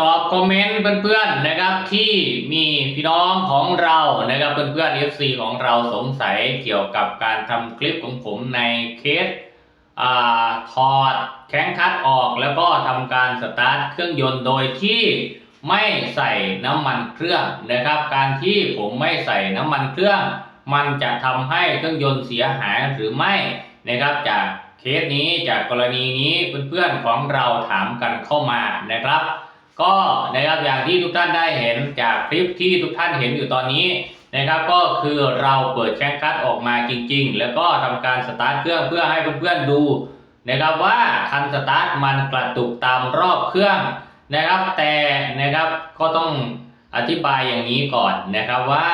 ตอบคอมเมนต์เพื่อนๆนะครับที่มีพี่น้องของเรานะครับเพื่อนๆ FC ของเราสงสัยเกี่ยวกับการทำคลิปของผมในเคสอถอดแข้งคัดออกแล้วก็ทำการสตาร์ทเครื่องยนต์โดยที่ไม่ใส่น้ำมันเครื่องนะครับ การที่ผมไม่ใส่น้ำมันเครื่อง มันจะทำให้เครื่องยนต์เสียหายหรือไม่นะครับจากเคสนี้จากกรณีนี้เพื่อนๆของเราถามกันเข้ามานะครับ ก็นะครับอย่างที่ทุกท่านได้เห็นจากคลิปที่ทุกท่านเห็นอยู่ตอนนี้นะครับก็คือเราเปิดแข้งคัดออกมาจริง ๆ แล้วก็ทำการสตาร์ทเครื่องเพื่อให้เพื่อนๆดูนะครับว่าคันสตาร์ทมันกระตุกตามรอบเครื่องนะครับ แต่นะครับก็ต้องอธิบายอย่างนี้ก่อนนะครับว่า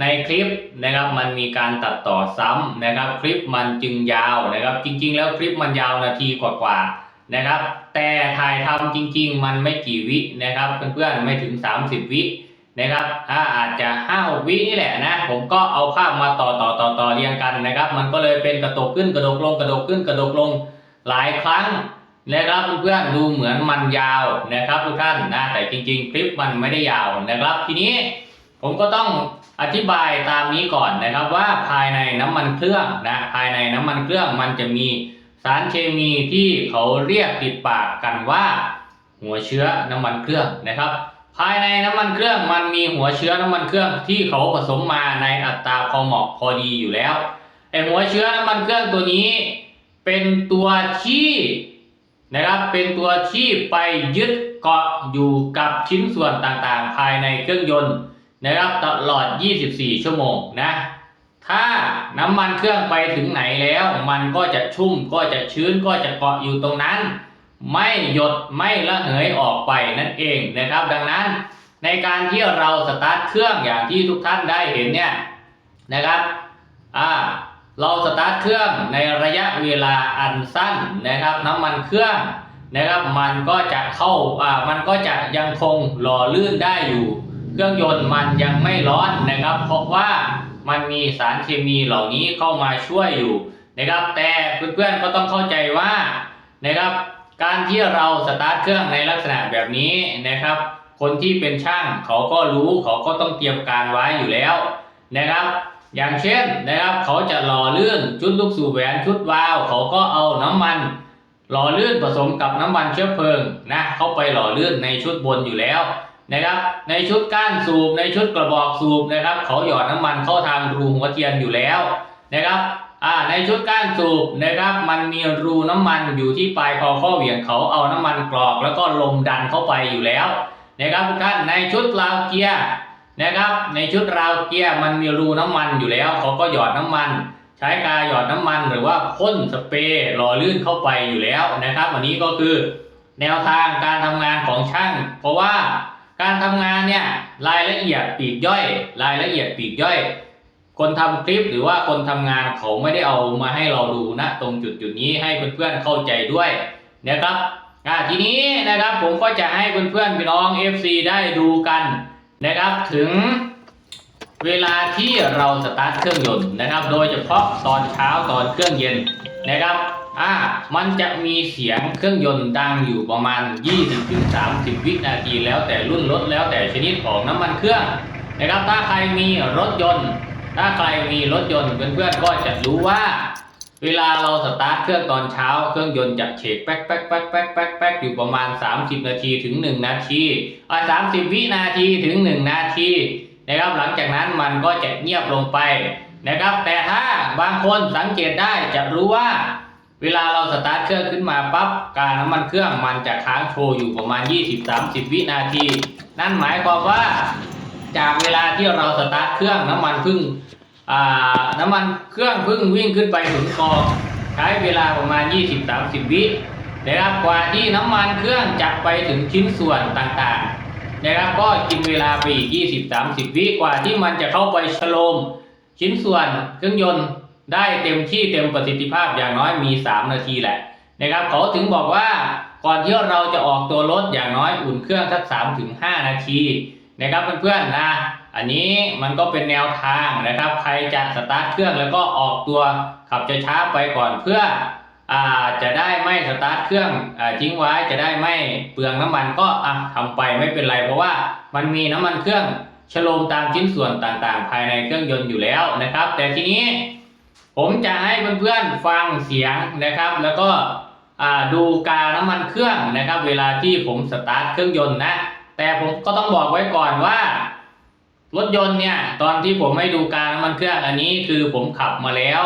ในคลิปนะครับมันมีการตัดต่อซ้ำนะครับ คลิปมันจึงยาวนะครับ จริง ๆ แล้วคลิปมันยาวนาทีกว่าๆ นะครับ แต่ถ่ายทำจริง ๆ มันไม่กี่วินะครับ เพื่อนๆไม่ถึง 30 วินะครับอ่าอาจจะ5 6วินี่แหละนะ ผมก็เอาภาพมาต่อต่อต่อต่อเรียงกันนะครับ มันก็เลยเป็นกระตกขึ้นกระดกลงกระดกขึ้นกระดกลงหลายครั้งนะครับเพื่อนๆดูเหมือนมันยาวนะครับทุกท่านนะแต่จริง ๆ คลิปมันไม่ได้ยาวนะครับ ทีนี้ผมก็ต้องอธิบายตามนี้ก่อนนะครับว่าภายในน้ำมันเครื่องนะภายในน้ำมันเครื่องมันจะมี สารเคมีที่เขาเรียกติดปากกันว่า หัวเชื้อน้ำมันเครื่องนะครับ ภายในน้ำมันเครื่องมันมีหัวเชื้อน้ำมันเครื่องที่เขาผสมมาในอัตราพอเหมาะพอดีอยู่แล้วไอหัวเชื้อน้ำมันเครื่องตัวนี้ เป็นตัวที่นะครับเป็นตัวที่ไปยึดเกาะอยู่กับชิ้นส่วนต่างๆ ภายในเครื่องยนต์นะครับตลอด 24 ชั่วโมงนะ ถ้าน้ำมันเครื่องไปถึงไหนแล้ว มันก็จะชุ่มก็จะชื้นก็จะเกาะอยู่ตรงนั้น ไม่หยดไม่ระเหยออกไปนั่นเองนะครับ ดังนั้นในการที่เราสตาร์ทเครื่องอย่างที่ทุกท่านได้เห็นเนี่ยนะครับอ่าเราสตาร์ทเครื่องในระยะเวลาอันสั้นนะครับ น้ำมันเครื่องนะครับ มันก็จะเข้าอ่ามันก็จะยังคงหล่อลื่นได้อยู่ เครื่องยนต์มันยังไม่ร้อนนะครับ เพราะว่า มันมีสารเคมีเหล่านี้เข้ามาช่วยอยู่นะครับ แต่เพื่อนๆก็ต้องเข้าใจว่านะครับ การที่เราสตาร์ทเครื่องในลักษณะแบบนี้นะครับ คนที่เป็นช่างเขาก็รู้เขาก็ต้องเตรียมการไว้อยู่แล้วนะครับ อย่างเช่นนะครับเขาจะหล่อลื่นชุดลูกสูบแหวนชุดวาล์วเขาก็เอาน้ำมันหล่อลื่นผสมกับน้ำมันเชื้อเพลิงนะเข้าไปหล่อลื่นในชุดบนอยู่แล้ว นะครับ ในชุดก้านสูบในชุดกระบอกสูบนะครับ เขาหยอดน้ำมันเข้าทางรูหัวเทียนอยู่แล้วนะครับอ่าในชุดก้านสูบนะครับ มันมีรูน้ำมันอยู่ที่ปลายคอข้อเหวี่ยงเขาเอาน้ำมันกรอกแล้วก็ลมดันเข้าไปอยู่แล้วนะครับทุกท่านในชุดราวเกียร์นะครับ ในชุดราวเกียร์มันมีรูน้ำมันอยู่แล้ว เขาก็หยอดน้ำมัน ใช้กาหยอดน้ำมันหรือว่าพ่นสเปรย์หล่อลื่นเข้าไปอยู่แล้วนะครับอันนี้ก็คือแนวทางการทำงานของช่าง เพราะว่า การทำงานเนี่ยรายละเอียดปีกย่อย รายละเอียดปีกย่อย คนทำคลิปหรือว่าคนทำงานเขาไม่ได้เอามาให้เราดูนะ ตรงจุดจุดนี้ให้เพื่อนๆเข้าใจด้วยนะครับอ่าทีนี้นะครับผมก็จะให้เพื่อนๆพี่น้อง FC ได้ดูกันนะครับถึงเวลาที่เราสตาร์ทเครื่องยนต์นะครับ โดยเฉพาะตอนเช้าตอนเครื่องเย็นนะครับ อ่า มันจะมีเสียงเครื่องยนต์ดังอยู่ประมาณ 20-30 วินาทีแล้วแต่รุ่นรถแล้วแต่ชนิดของน้ำมันเครื่องนะครับถ้าใครมีรถยนต์ ถ้าใครมีรถยนต์เพื่อนๆก็จะรู้ว่า เวลาเราสตาร์ทเครื่องตอนเช้าเครื่องยนต์จะเฉกแป๊กแป๊กแป๊กแป๊กแป๊กแป๊กอยู่ประมาณ 30 นาทีถึง 1 นาทีอ่า30วินาทีถึง 1 นาทีนะครับหลังจากนั้นมันก็จะเงียบลงไปนะครับแต่ถ้าบางคนสังเกตได้จะรู้ว่า เวลาเราสตาร์ทเครื่องขึ้นมาปั๊บการน้ำมันเครื่องมันจะค้างโชว์อยู่ประมาณ 20-30 วินาที นั่นหมายความว่า จากเวลาที่เราสตาร์ทเครื่องน้ำมันเพึ่งน้ำมันเครื่องเพึ่งวิ่งขึ้นไปถึงกองใช้เวลาประมาณ 20-30 วินะครับกว่าที่น้ำมันเครื่องจะไปถึงชิ้นส่วนต่างๆนะครับก็กินเวลาไปอีก 20-30 วิกว่าที่มันจะเข้าไปฉโลมชิ้นส่วนเครื่องยนต์ ได้เต็มที่เต็มประสิทธิภาพอย่างน้อยมี 3 นาทีแหละนะครับเขาถึงบอกว่าก่อนที่เราจะออกตัวรถอย่างน้อยอุ่นเครื่องสัก3ถึง5นาทีนะครับเพื่อนๆนะอันนี้มันก็เป็นแนวทางนะครับ ใครจะสตาร์ทเครื่องแล้วก็ออกตัวขับช้าๆไปก่อนเพื่ออจะได้ไม่สตาร์ทเครื่องอทิ้งไว้จะได้ไม่เปลืองน้ำมันก็อะทำไปไม่เป็นไร เพราะว่ามันมีน้ำมันเครื่องชโลมตามชิ้นส่วนต่างๆ ภายในเครื่องยนต์อยู่แล้วนะครับ แต่ทีนี้ ผมจะให้เพื่อนๆฟังเสียงนะครับ แล้วก็ดูกาน้ำมันเครื่องนะครับ เวลาที่ผมสตาร์ทเครื่องยนต์นะ แต่ผมก็ต้องบอกไว้ก่อนว่า รถยนต์เนี่ย ตอนที่ผมให้ดูการน้ำมันเครื่องอันนี้คือผมขับมาแล้ว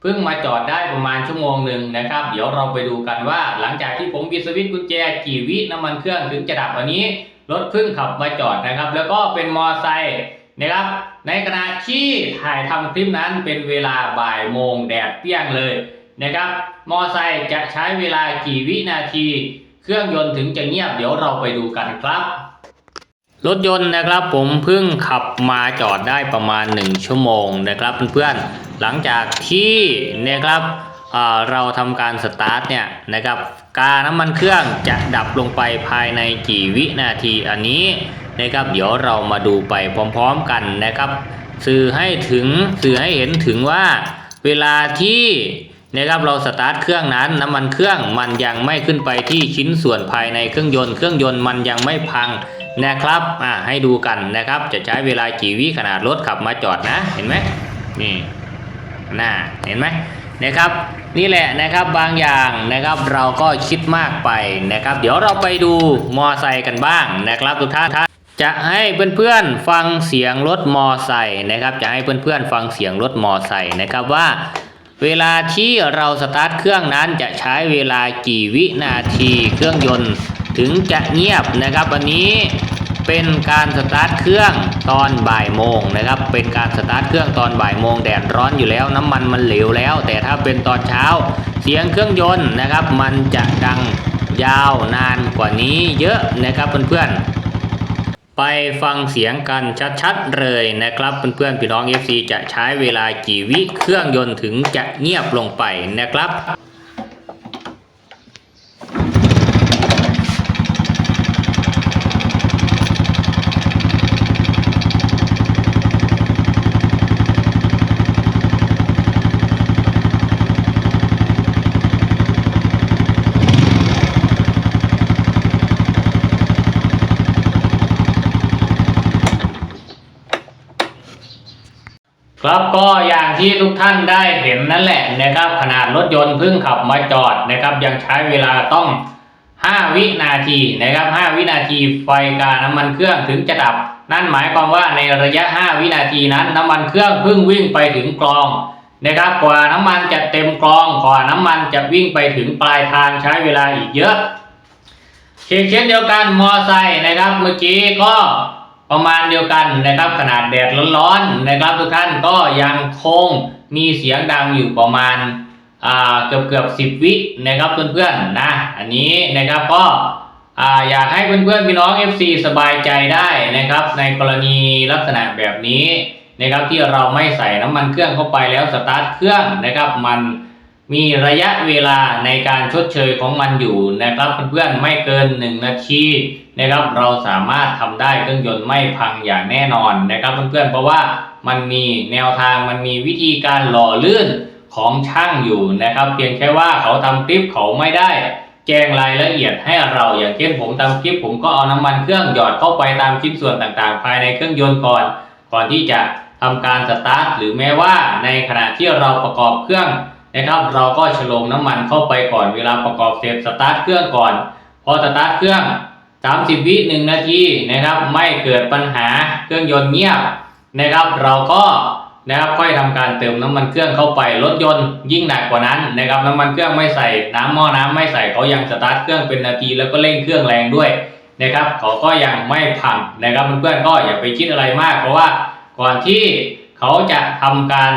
เพิ่งมาจอดได้ประมาณชั่วโมงหนึ่งนะครับ เดี๋ยวเราไปดูกันว่า หลังจากที่ผมบิดสวิตช์กุญแจกี่วิน้ำมันเครื่องถึงจะดับอันนี้รถเพิ่งขับมาจอดนะครับ แล้วก็เป็นมอไซค์ นะครับ ในขณะที่ถ่ายทำคลิปนั้นเป็นเวลาบ่ายโมงแดดเปี้ยงเลยนะครับ มอไซค์จะใช้เวลากี่วินาที เครื่องยนต์ถึงจะเงียบเดี๋ยวเราไปดูกันครับ รถยนต์นะครับผมเพิ่งขับมาจอดได้ประมาณ 1 ชั่วโมงนะครับเพื่อนๆ หลังจากที่นะครับเราทำการสตาร์ทเนี่ยนะครับกาน้ำมันเครื่องจะดับลงไปภายในกี่วินาทีอันนี้ นะครับ เดี๋ยวเรามาดูไปพร้อมๆกันนะครับ สื่อให้ถึงสื่อให้เห็นถึงว่าเวลาที่นะครับเราสตาร์ทเครื่องนั้นน้ำมันเครื่องมันยังไม่ขึ้นไปที่ชิ้นส่วนภายในเครื่องยนต์เครื่องยนต์มันยังไม่พังนะครับอ่าให้ดูกันนะครับ จะใช้เวลากี่วิขนาดรถขับมาจอดนะเห็นไหมนี่น่าเห็นไหมนะครับนี่แหละนะครับบางอย่างนะครับเราก็คิดมากไปนะครับ เดี๋ยวเราไปดูมอไซค์กันบ้างนะครับทุกท่าน จะให้เพื่อนๆฟังเสียงรถมอไซค์นะครับ จะให้เพื่อนๆฟังเสียงรถมอไซค์นะครับว่า เวลาที่เราสตาร์ทเครื่องนั้นจะใช้เวลากี่วินาทีเครื่องยนต์ถึงจะเงียบนะครับวันนี้เป็นการสตาร์ทเครื่องตอนบ่ายโมงนะครับ เป็นการสตาร์ทเครื่องตอนบ่ายโมงแดดร้อนอยู่แล้วน้ำมันมันเหลวแล้ว แต่ถ้าเป็นตอนเช้าเสียงเครื่องยนต์นะครับ มันจะดังยาวนานกว่านี้เยอะนะครับเพื่อนๆ ไปฟังเสียงกันชัดๆเลยนะครับเพื่อนๆพี่น้อง FC จะใช้เวลากี่วิเครื่องยนต์ถึงจะเงียบลงไปนะครับ ครับก็อย่างที่ทุกท่านได้เห็นนั่นแหละนะครับขนาดรถยนต์เพิ่งขับมาจอดนะครับ ยังใช้เวลาต้อง 5 วินาทีนะครับ 5 วินาทีไฟกาน้ำมันเครื่องถึงจะดับ นั่นหมายความว่าในระยะ 5 วินาทีนั้น น้ำมันเครื่องเพิ่งวิ่งไปถึงกรองนะครับกว่าน้ำมันจะเต็มกรองกว่าน้ำมันจะวิ่งไปถึงปลายทางใช้เวลาอีกเยอะเช่นเช่นเดียวกันมอไซค์นะครับเมื่อกี้ก็ ประมาณเดียวกันนะครับขนาดแดดร้อนๆนะครับทุกท่านก็ยังคงมีเสียงดังอยู่ประมาณเกือบเกือบสิบวินะครับเพื่อนๆนะอันนี้นะครับก็อ่าอยากให้เพื่อนๆพี่น้อง FC สบายใจได้นะครับ ในกรณีลักษณะแบบนี้นะครับที่เราไม่ใส่น้ำมันเครื่องเข้าไปแล้วสตาร์ทเครื่องนะครับมัน มีระยะเวลาในการชดเชยของมันอยู่นะครับเพื่อนๆไม่เกิน 1 นาทีนะครับ เราสามารถทำได้เครื่องยนต์ไม่พังอย่างแน่นอนนะครับเพื่อนๆเพราะว่ามันมีแนวทางมันมีวิธีการหล่อลื่นของช่างอยู่นะครับ เพียงแค่ว่าเขาทำคลิปเขาไม่ได้ แจ้งรายละเอียดให้เราอย่างเช่นผมทำคลิป ผมก็เอาน้ำมันเครื่องหยอดเข้าไปตามชิ้นส่วนต่างๆ ภายในเครื่องยนต์ก่อน ก่อนที่จะทำการสตาร์ทหรือแม้ว่าในขณะที่เราประกอบเครื่อง นะครับเราก็ฉลมน้ำมันเข้าไปก่อนเวลาประกอบเสร็จสตาร์ทเครื่องก่อน พอสตาร์ทเครื่อง 30 วิหนึ่งนาทีนะครับ ไม่เกิดปัญหาเครื่องยนต์เงียบนะครับ เราก็นะครับค่อยทำการเติมน้ำมันเครื่องเข้าไปรถยนต์ยิ่งหนักกว่านั้นนะครับน้ำมันเครื่องไม่ใส่น้ำหม้อน้ำไม่ใส่เขายังสตาร์ทเครื่องเป็นนาทีแล้วก็เร่งเครื่องแรงด้วยนะครับเขาก็ยังไม่พังนะครับเพื่อนๆก็อย่าไปคิดอะไรมาก เพราะว่าก่อนที่เขาจะทำการ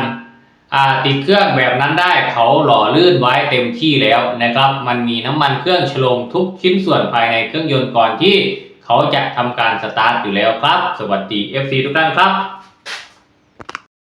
ติดเครื่องแบบนั้นได้เขาหล่อลื่นไว้เต็มที่แล้วนะครับ มันมีน้ำมันเครื่องฉโลมทุกชิ้นส่วนภายในเครื่องยนต์ก่อนที่เขาจะทำการสตาร์ทอยู่แล้วครับ สวัสดี FC ทุกท่านครับ